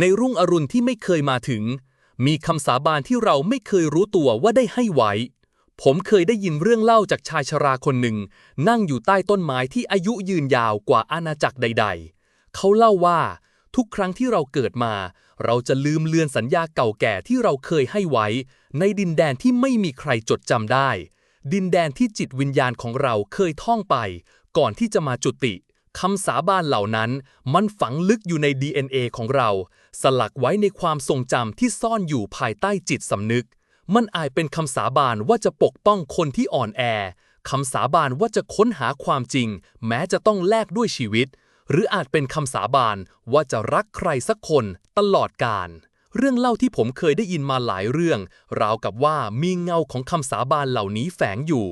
ในรุ่งอรุณที่ไม่เคยมาถึง มีคำสาบานที่เราไม่เคยรู้ตัวว่าได้ให้ไว้ ผมเคยได้ยินเรื่องเล่าจากชายชราคนหนึ่ง นั่งอยู่ใต้ต้นไม้ที่อายุยืนยาวกว่าอาณาจักรใด ๆ เขาเล่าว่า ทุกครั้งที่เราเกิดมา เราจะลืมเลือนสัญญาเก่าแก่ที่เราเคยให้ไว้ ในดินแดนที่ไม่มีใครจดจำได้ ดินแดนที่จิตวิญญาณของเราเคยท่องไป ก่อนที่จะมาจุติ คำสาบานเหล่านั้นมันฝังลึกอยู่ใน DNA ของเรา สลักไว้ในความทรงจำที่ซ่อนอยู่ภายใต้จิตสำนึก มันอาจเป็นคำสาบานว่าจะปกป้องคนที่อ่อนแอคำสาบานว่าจะค้นหาความจริง แม้จะต้องแลกด้วยชีวิต หรืออาจเป็นคำสาบานว่าจะรักใครสักคนตลอดกาลเรื่องเล่าที่ผมเคยได้ยินมาหลายเรื่อง ราวกับว่ามีเงาของคำสาบานเหล่านี้แฝงอยู่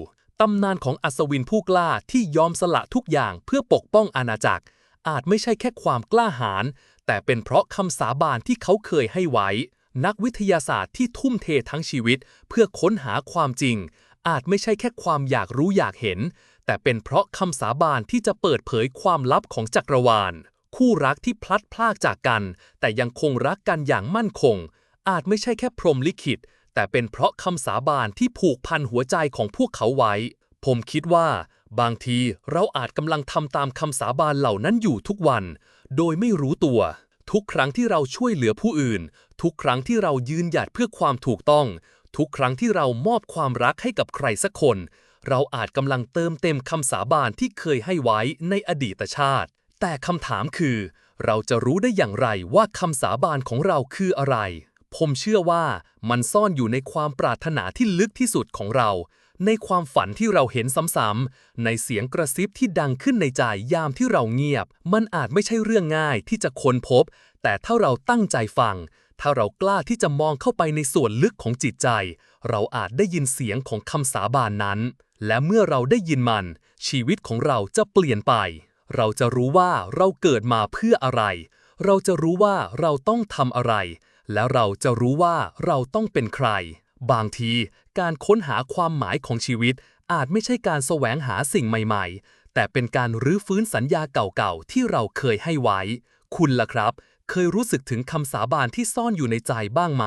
ตำนานของอัศวินผู้กล้าที่ยอมสละทุกอย่างเพื่อปกป้องอาณาจักร อาจไม่ใช่แค่ความกล้าหาญแต่เป็นเพราะคำสาบานที่เขาเคยให้ไว้ นักวิทยาศาสตร์ที่ทุ่มเททั้งชีวิต เพื่อค้นหาความจริง อาจไม่ใช่แค่ความอยากรู้อยากเห็น แต่เป็นเพราะคำสาบานที่จะเปิดเผยความลับของจักรวาล คู่รักที่พลัดพรากจากกัน แต่ยังคงรักกันอย่างมั่นคง อาจไม่ใช่แค่พรมลิขิต แต่เป็นเพราะคำสาบานที่ผูกพันหัวใจของพวกเขาไว้ ผมคิดว่า บางทีเราอาจกำลังทำตามคำสาบานเหล่านั้นอยู่ทุกวัน โดยไม่รู้ตัว ทุกครั้งที่เราช่วยเหลือผู้อื่น ทุกครั้งที่เรายืนหยัดเพื่อความถูกต้อง ทุกครั้งที่เรามอบความรักให้กับใครสักคน เราอาจกำลังเติมเต็มคำสาบานที่เคยให้ไว้ในอดีตชาติ แต่คำถามคือ เราจะรู้ได้อย่างไรว่าคำสาบานของเราคืออะไร ผมเชื่อว่ามันซ่อนอยู่ในความปรารถนาที่ลึกที่สุดของเรา ในความฝันที่เราเห็นซ้ำๆ ในเสียงกระซิบที่ดังขึ้นในใจยามที่เราเงียบ มันอาจไม่ใช่เรื่องง่ายที่จะค้นพบ แต่ถ้าเราตั้งใจฟัง ถ้าเรากล้าที่จะมองเข้าไปในส่วนลึกของจิตใจ เราอาจได้ยินเสียงของคำสาบานนั้น และเมื่อเราได้ยินมัน ชีวิตของเราจะเปลี่ยนไป เราจะรู้ว่าเราเกิดมาเพื่ออะไร เราจะรู้ว่าเราต้องทำอะไร แล้วเราจะรู้ว่าเราต้องเป็นใคร บางทีการค้นหาความหมายของชีวิต อาจไม่ใช่การแสวงหาสิ่งใหม่ ๆ แต่เป็นการรื้อฟื้นสัญญาเก่าๆ ที่เราเคยให้ไว้ คุณล่ะครับ เคยรู้สึกถึงคำสาบานที่ซ่อนอยู่ในใจบ้างไหม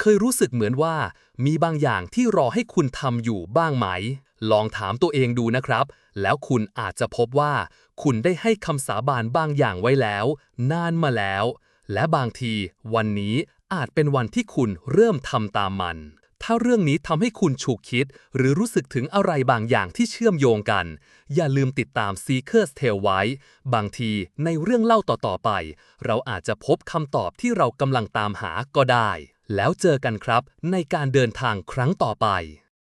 เคยรู้สึกเหมือนว่า มีบางอย่างที่รอให้คุณทำอยู่บ้างไหม ลองถามตัวเองดูนะครับ แล้วคุณอาจจะพบว่า คุณได้ให้คำสาบานบางอย่างไว้แล้ว นานมาแล้ว และบางทีวันนี้อาจเป็นวันที่คุณเริ่มทำตามมัน ถ้าเรื่องนี้ทำให้คุณฉุกคิด หรือรู้สึกถึงอะไรบางอย่างที่เชื่อมโยงกัน อย่าลืมติดตาม Seeker's Tale ไว้ บางทีในเรื่องเล่าต่อ ๆ ไป เราอาจจะพบคำตอบที่เรากำลังตามหาก็ได้ แล้วเจอกันครับในการเดินทางครั้งต่อไป